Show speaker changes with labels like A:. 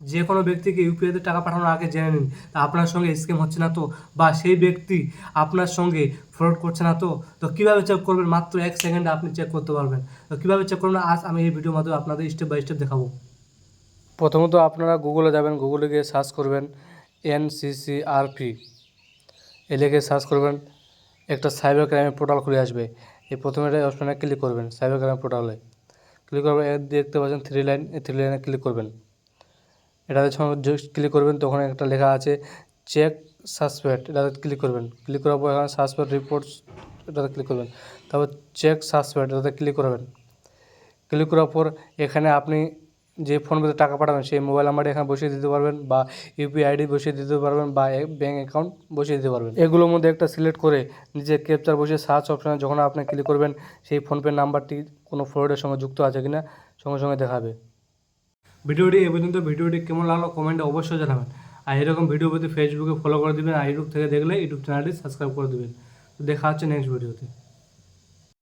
A: যে কোনো ব্যক্তিকে ইউপিআইতে টাকা পাঠানোর আগে জেনে নিন আপনার সঙ্গে স্ক্যাম হচ্ছে না তো? বা সেই ব্যক্তি আপনার সঙ্গে ফ্রড করছে না তো? তো কীভাবে চেক করবেন? মাত্র এক সেকেন্ডে আপনি চেক করতে পারবেন। তো কীভাবে চেক করবেন? আজ আমি এই ভিডিওর মাধ্যমে আপনাদের স্টেপ বাই স্টেপ দেখাবো। প্রথমত আপনারা গুগলে যাবেন গুগলে গিয়ে সার্চ করবেন এনসিসিআরপি এ লিখে সার্চ করবেন, একটা সাইবার ক্রাইমের পোর্টাল খুলে আসবে। এই প্রথমে এটা অপশনে ক্লিক করবেন সাইবার ক্রাইম পোর্টালে ক্লিক করবেন দেখতে পাচ্ছেন থ্রি লাইন থ্রি লাইনে ক্লিক করবেন। এটাতে যখন ক্লিক করবেন, তখন একটা লেখা আছে চেক সাসপেক্ট এটাতে ক্লিক করবেন। ক্লিক করার পর এখানে সাসপেক্ট রিপোর্টস এটাতে ক্লিক করবেন। তারপর চেক সাসপেক্ট এটাতে ক্লিক করবেন। ক্লিক করার পর এখানে আপনি যে ফোন পেতে টাকা পাঠাবেন, সেই মোবাইল নাম্বারটি এখানে বসিয়ে দিতে পারবেন বা ইউপিআই আইডি বসিয়ে দিতে পারবেন বা ব্যাঙ্ক অ্যাকাউন্ট বসিয়ে দিতে পারবেন। এগুলোর মধ্যে একটা সিলেক্ট করে নিজে ক্যাপচার বসিয়ে সার্চ অপশানে যখন আপনি ক্লিক করবেন, সেই ফোনপে নাম্বারটি কোনো ফ্রডের সঙ্গে যুক্ত আছে কিনা, সঙ্গে সঙ্গে দেখাবে। ভিডিওটি এ পর্যন্ত, ভিডিওটি কেমন লাগল কমেন্টে অবশ্যই জানাবেন। আর এরকম ভিডিও প্রতি ফেসবুকে ফলো করে দেবেন, আর ইউটিউব থেকে দেখলে ইউটিউব চ্যানেলটি সাবস্ক্রাইব করে দেবেন। দেখা হচ্ছে নেক্সট ভিডিওতে